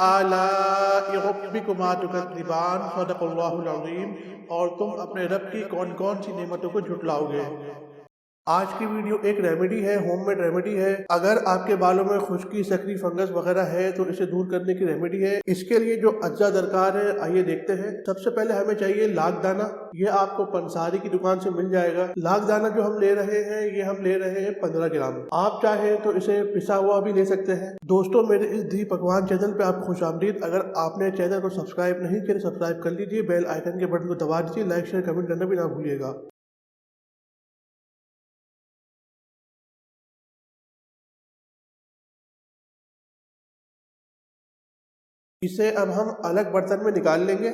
आलाइ रब्बिकुमा तुकज़्ज़िबान सदक़ल्लाहुल अज़ीम और तुम अपने रब की कौन कौन सी नेमतों को झुटलाओगे आज की वीडियो एक रेमेडी है होममेड रेमेडी है। अगर आपके बालों में खुश्की, सकरी, फंगस वगैरह है तो इसे दूर करने की रेमेडी है। इसके लिए जो अज्जा दरकार है, आइए देखते हैं। सबसे पहले हमें चाहिए लाख दाना। ये आपको पंसारी की दुकान से मिल जाएगा। लाख दाना जो हम ले रहे हैं, ये हम ले रहे हैं पंद्रह ग्राम। आप चाहे तो इसे पिसा हुआ भी ले सकते हैं। दोस्तों, मेरे इस धी पकवान चैनल पे आप खुश आमदीद। अगर आपने चैनल को सब्सक्राइब नहीं किया सब्सक्राइब कर लीजिए। बेल आइकन के बटन को दबा दीजिए। लाइक, शेयर, कमेंट करना भी ना भूलिएगा। इसे अब हम अलग बर्तन में निकाल लेंगे।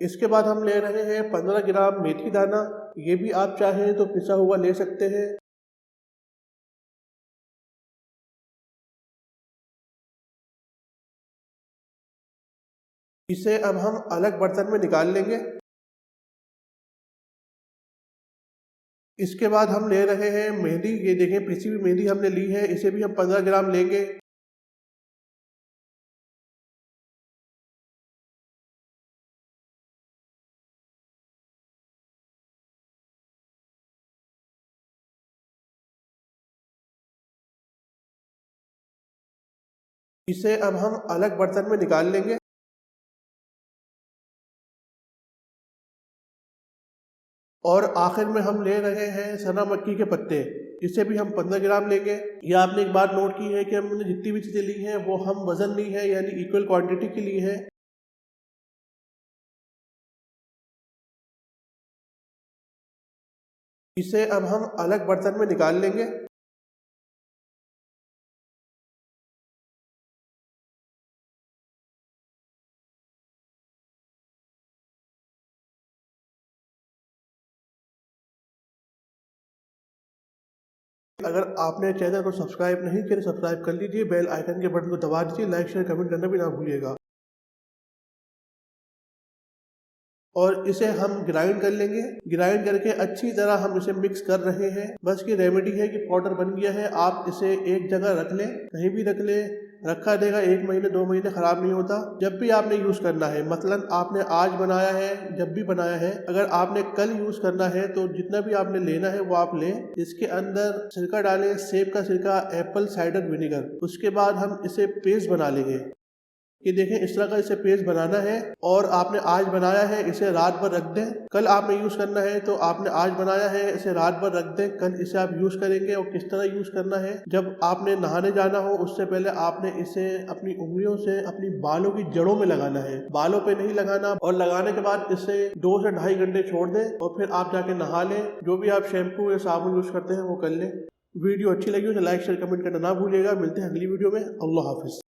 इसके बाद हम ले रहे हैं पंद्रह ग्राम मेथी दाना। ये भी आप चाहें तो पिसा हुआ ले सकते हैं। इसे अब हम अलग बर्तन में निकाल लेंगे। इसके बाद हम ले रहे हैं मेहंदी। ये देखें, पिसी हुई मेहंदी हमने ली है। इसे भी हम पंद्रह ग्राम लेंगे। इसे अब हम अलग बर्तन में निकाल लेंगे। और आखिर में हम ले रहे हैं सना मक्की के पत्ते। इसे भी हम पंद्रह ग्राम लेंगे। ये आपने एक बात नोट की है कि हमने जितनी भी चीज़ें ली हैं, वो हम वज़न ली है, यानी इक्वल क्वांटिटी की ली है। इसे अब हम अलग बर्तन में निकाल लेंगे। अगर आपने चैनल को सब्सक्राइब नहीं किया तो सब्सक्राइब कर लीजिए, बेल आइकन के बटन को दबा दीजिए, लाइक, शेयर, कमेंट करना भी ना भूलिएगा। और इसे हम ग्राइंड कर लेंगे। ग्राइंड करके अच्छी तरह हम इसे मिक्स कर रहे हैं। बस की रेमेडी है कि पाउडर बन गया है। आप इसे एक जगह रख लें, कहीं भी रख लें। रखा देगा, एक महीने, दो महीने ख़राब नहीं होता। जब भी आपने यूज़ करना है मतलब आपने आज बनाया है, जब भी बनाया है, अगर आपने कल यूज़ करना है तो जितना भी आपने लेना है, वो आप लें। इसके अंदर सिरका डालें, सेब का सिरका, एप्पल, साइडर विनेगर। उसके बाद हम इसे पेस्ट बना लेंगे। कि देखें, इस तरह का इसे पेस्ट बनाना है और आपने आज बनाया है, इसे रात भर रख दें। कल आपने यूज़ करना है तो आपने आज बनाया है, इसे रात भर रख दें। कल इसे आप यूज़ करेंगे और किस तरह यूज़ करना है। जब आपने नहाने जाना हो, उससे पहले आपने इसे अपनी उंगलियों से अपनी बालों की जड़ों में लगाना है। बालों पे नहीं लगाना और लगाने के बाद इसे दो से ढाई घंटे छोड़ दें और फिर आप जाके नहा लें। जो भी आप शैम्पू या साबुन यूज़ करते हैं, वो कर लें। वीडियो अच्छी लगी हो तो लाइक, शेयर, कमेंट करना ना भूलिएगा। मिलते हैं अगली वीडियो में। अल्लाह हाफिज़।